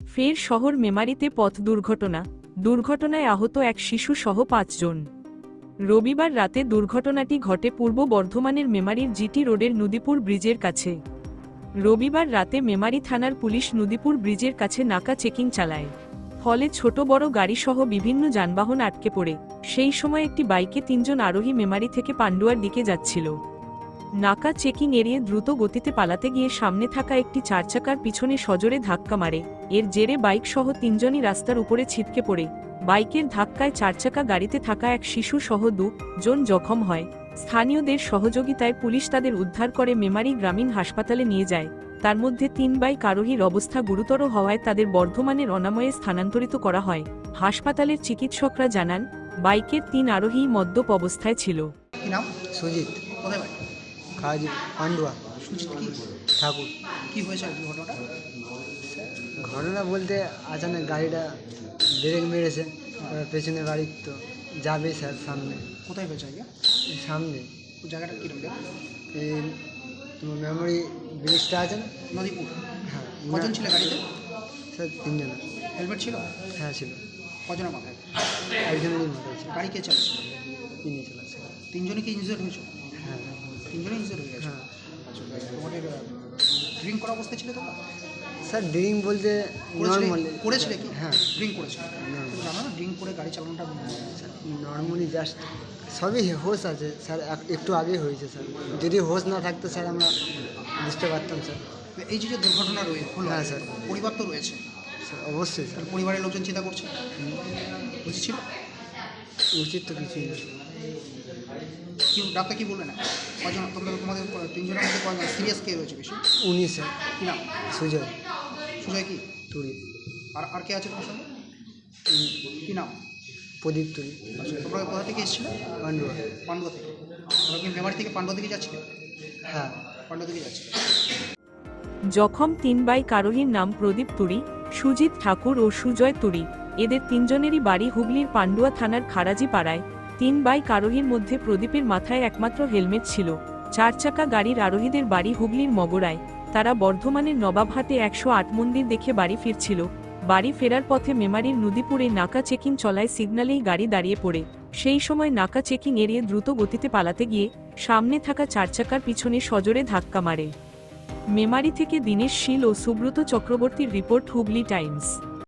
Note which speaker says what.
Speaker 1: ফের শহর মেমারিতে পথ দুর্ঘটনা। দুর্ঘটনায় আহত এক শিশু সহ পাঁচজন। রবিবার রাতে দুর্ঘটনাটি ঘটে পূর্ব বর্ধমানের মেমারির জিটি রোডের নদীপুর ব্রিজের কাছে। রবিবার রাতে মেমারি থানার পুলিশ নদীপুর ব্রিজের কাছে নাকা চেকিং চালায়। ফলে ছোট বড় গাড়িসহ বিভিন্ন যানবাহন আটকে পড়ে। সেই সময় একটি বাইকে তিনজন আরোহী মেমারি থেকে পান্ডুয়ার দিকে যাচ্ছিল। নাকা চেকিং এড়িয়ে দ্রুত গতিতে পালাতে গিয়ে সামনে থাকা একটি চারচাকার পিছনে সজোরে ধাক্কা মারে। এর জেরে বাইক সহ তিনজনই রাস্তার উপরে ছিটকে পড়ে। বাইকের ধাক্কায় চারচাকা গাড়িতে থাকা এক শিশু সহ দু জন জখম হয়। স্থানীয়দের সহযোগিতায় পুলিশ তাদের উদ্ধার করে মেমারি গ্রামীণ হাসপাতালে নিয়ে যায়। তার মধ্যে তিন বাইক আরোহীর অবস্থা গুরুতর হওয়ায় তাদের বর্ধমানের অনাময়ে স্থানান্তরিত করা হয়। হাসপাতালের চিকিৎসকরা জানান বাইকের তিন আরোহী মদ্যপ অবস্থায় ছিল।
Speaker 2: সুজিত। কাজ পান্ডুয়া।
Speaker 3: সুজিত কি?
Speaker 2: ঠাকুর।
Speaker 3: কি হয়েছে ঘটনাটা?
Speaker 2: ঘটনা বলতে আচানক গাড়িটা ব্রেক মেরেছে পেছনে বাড়ি তো যাবে স্যার সামনে।
Speaker 3: কোথায় হয়েছে আগে
Speaker 2: সামনে।
Speaker 3: জায়গাটা কীরকম
Speaker 2: এই তোমার মেমোরি ব্রিজটা আছে না?
Speaker 3: নদীপুর।
Speaker 2: হ্যাঁ
Speaker 3: কজন ছিল গাড়িতে?
Speaker 2: স্যার তিনজন।
Speaker 3: হেলমেট ছিল?
Speaker 2: হ্যাঁ ছিল।
Speaker 3: কজনের মাথায়?
Speaker 2: একজনেরই মাথায় ছিল।
Speaker 3: গাড়ি কে চালাচ্ছে?
Speaker 2: তিনি চালাচ্ছে।
Speaker 3: তিনজনই কি ইনজিওর হয়েছে?
Speaker 2: হ্যাঁ।
Speaker 3: তিনজনই ইনজিওর হয়ে গেছে।
Speaker 2: হ্যাঁ।
Speaker 3: আচ্ছা তোমাদের ড্রিঙ্ক করা অবস্থায় ছিল তোমরা?
Speaker 2: স্যার ড্রিঙ্ক বলতে
Speaker 3: করেছিলে?
Speaker 2: নর্মালি
Speaker 3: করেছিলে কি?
Speaker 2: হ্যাঁ।
Speaker 3: ড্রিঙ্ক করেছিল। জানো না ড্রিঙ্ক করে গাড়ি চালানোটা
Speaker 2: নর্মালি জাস্ট সবই হোশ আছে স্যার এক- একটু আগে হয়েছে স্যার। যদি হোশ না থাকতো স্যার আমরা বুঝতে পারতাম স্যার।
Speaker 3: এই যে যে দুর্ঘটনা রয়েছে হলো
Speaker 2: হ্যাঁ, স্যার।
Speaker 3: পরিবার তো রয়েছে।
Speaker 2: স্যার অবশ্যই স্যার।
Speaker 3: পরিবারের লোকজন চিন্তা করছে? উচিত ছিল
Speaker 2: উচিত তো কিছুই না।
Speaker 3: কি ডাক্তার কি বলবে না কজন তোমরা তোমাদের তিনজনের মধ্যে কজন সিরিয়াস কে রয়েছে বেশি?
Speaker 2: উনি স্যার।
Speaker 3: কি নাম?
Speaker 2: সুজয়।
Speaker 3: সুজয় কি?
Speaker 2: তুরি।
Speaker 3: আর আর কে আছে তোমার সঙ্গে? কি নাম?
Speaker 2: প্রদীপ তুরি।
Speaker 3: আচ্ছা তোমরা কোথা থেকে এসেছিলে?
Speaker 2: পান্ডুয়া।
Speaker 3: পান্ডুয়া থেকে। তোমরা কি মেমারি থেকে পান্ডুয়া দিকে যাচ্ছিলে?
Speaker 2: হ্যাঁ।
Speaker 3: পান্ডুয়া দিকে যাচ্ছিলে।
Speaker 1: জখম তিন বাইক আরোহীর নাম প্রদীপ তুরি সুজিত ঠাকুর ও সুজয় তুরি। এদের তিনজনেরই বাড়ি হুগলির পান্ডুয়া থানার খারাজি পাড়ায় তিন বাইক আরোহীর মধ্যে প্রদীপের মাথায় একমাত্র হেলমেট ছিল। চার চাকা গাড়ির আরোহীদের বাড়ি হুগলির মগরায়। তারা বর্ধমানের নবাবহাটে একশো আট মন্দির দেখে বাড়ি ফিরছিল। বাড়ি ফেরার পথে মেমারির নদীপুরে নাকা চেকিং চলায় সিগনালেই গাড়ি দাঁড়িয়ে পড়ে। সেই সময় নাকা চেকিং এড়িয়ে দ্রুত গতিতে পালাতে গিয়ে সামনে থাকা চার চাকার পিছনে সজোরে ধাক্কা মারে। মেমারি থেকে দীনেশ শীল ও সুব্রত চক্রবর্তীর রিপোর্ট হুগলি টাইমস।